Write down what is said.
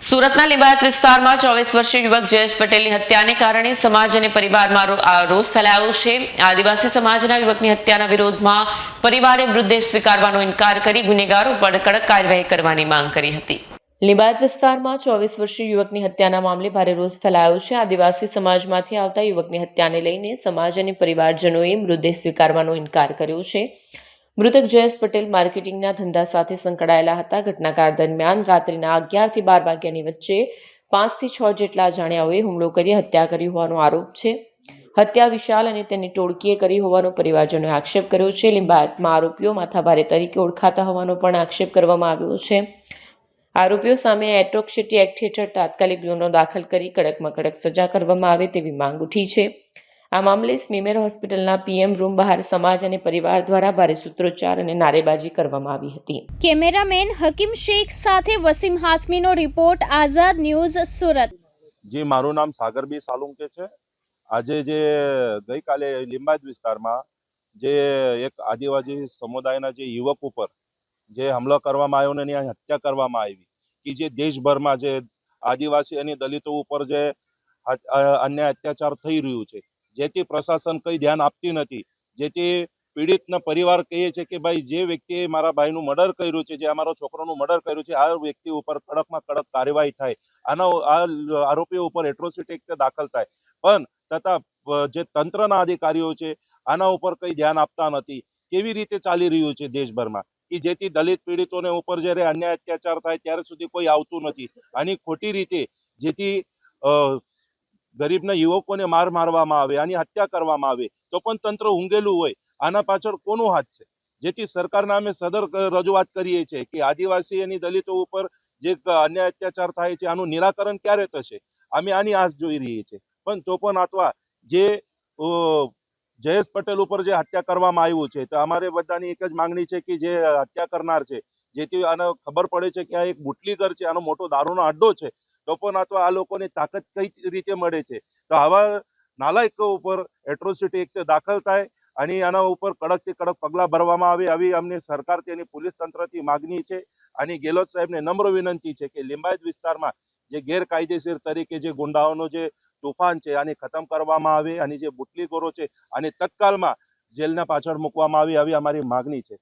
સુરતના લીંબાયત વિસ્તારમાં ચોવીસ વર્ષીય યુવક જયેશ પટેલની હત્યાને કારણે સમાજ અને પરિવારમાં રોષ ફેલાયો છે. આદિવાસી સમાજના યુવકની હત્યાના વિરોધમાં પરિવારે મૃતદેહ સ્વીકારવાનો ઇનકાર કરી ગુનેગારો પર કડક કાર્યવાહી કરવાની માંગ કરી હતી. લીંબાયત વિસ્તારમાં ચોવીસ વર્ષીય યુવકની હત્યાના મામલે ભારે રોષ ફેલાયો છે. આદિવાસી સમાજમાંથી આવતા યુવકની હત્યાને લઈને સમાજ અને પરિવારજનોએ મૃતદેહ સ્વીકારવાનો ઇનકાર કર્યો છે. મૃતક જયેશ પટેલ માર્કેટિંગના ધંધા સાથે સંકળાયેલા હતા. ઘટનાકાર દરમિયાન રાત્રિના અગિયારથી બાર વાગ્યાની વચ્ચે પાંચથી છ જેટલા અજાણ્યાઓએ હુમલો કરી હત્યા કરી હોવાનો આરોપ છે. હત્યા વિશાલ અને તેની ટોળકીએ કરી હોવાનો પરિવારજનોએ આક્ષેપ કર્યો છે. લિંબાયતમાં આરોપીઓ માથાભારે તરીકે ઓળખાતા હોવાનો પણ આક્ષેપ કરવામાં આવ્યો છે. આરોપીઓ સામે એટ્રોક્સિટી એક્ટ હેઠળ તાત્કાલિક ગુનો દાખલ કરી કડકમાં કડક સજા કરવામાં આવે તેવી માંગ ઉઠી છે. આ મામલે સ્મીમેર હોસ્પિટલના પીએમ રૂમ બહાર સમાજ અને પરિવાર દ્વારા ભારે સૂત્રોચ્ચાર અને નારેબાજી કરવામાં આવી હતી. કેમેરામેન હકીમ શેખ સાથે વસીમ હાસમીનો રિપોર્ટ આઝાદ ન્યૂઝ સુરત. જી મારું નામ સાગરબી સાલુંકે છે. આજે જે ગઈકાલે લિંબાયત વિસ્તારમાં જે એક આદિવાસી સમુદાયના જે યુવક ઉપર જે હુમલો કરવામાં આવ્યો ને એની હત્યા કરવામાં આવી કે જે દેશભરમાં જે આદિવાસી અને દલિતો ઉપર જે અન્ય અત્યાચાર થઈ રહ્યું છે જેથી પ્રશાસન કંઈ ધ્યાન આપતી નથી. જેથી પીડિતના પરિવાર કહીએ છે કે, ભાઈ, જે વ્યક્તિએ મારા ભાઈનું મર્ડર કર્યું છે, જે અમારો છોકરોનું મર્ડર કર્યું છે, આ વ્યક્તિ ઉપર કડકમાં કડક કાર્યવાહી થાય. આના આ આરોપીઓ ઉપર એટ્રોસિટી એક્ટ દાખલ થાય. પણ છતાં જે તંત્રના અધિકારીઓ છે, આના ઉપર કંઈ ધ્યાન આપતા નથી. કેવી રીતે ચાલી રહ્યું છે દેશભરમાં? કે જેથી દલિત પીડિતોને ઉપર જ્યારે અન્યાય અત્યાચાર થાય, ત્યારે સુધી કોઈ આવતું નથી. આની ખોટી રીતે જેથી ગરીબના યુવકોને માર મારવામાં આવે, આની હત્યા કરવામાં આવે, તો પણ તંત્ર ઊંઘેલું હોય, આના પાછળ કોનો હાથ છે? જેથી સરકારના અમે સદર રજૂઆત કરીએ છીએ કે આદિવાસી અને દલિતો ઉપર જે અન્યાય અત્યાચાર થાય છે, આનું નિરાકરણ ક્યારે થશે? અમે આની આશ જોઈ રહીએ છીએ. પણ તો પણ અથવા જે જયેશ પટેલ ઉપર જે હત્યા કરવામાં આવ્યું છે, તો અમારે બધાની એક જ માંગણી છે કે જે હત્યા કરનાર છે, જેથી આને ખબર પડે છે કે આ એક બુટલીગર છે, આનો મોટો દારૂનો અડ્ડો છે તો પણ અથવા આ લોકોને તાકાત કઈ રીતે મળે છે? તો આવા નાલાયકો ઉપર એટ્રોસિટી એક્ટ દાખલ થાય, અને આના ઉપર કડકથી કડક પગલાં ભરવામાં આવે આવી અમને સરકારથી અને પોલીસ તંત્રથી માગણી છે, અને ગેહલોત સાહેબને નમ્ર વિનંતી છે કે લિંબાયત વિસ્તારમાં જે ગેરકાયદેસર તરીકે જે ગુંડાઓનો જે તોફાન છે આને ખતમ કરવામાં આવે, અને જે બુટલીગોરો છે અને તત્કાલમાં જેલના પાછળ મૂકવામાં આવે, આવી અમારી માગણી છે.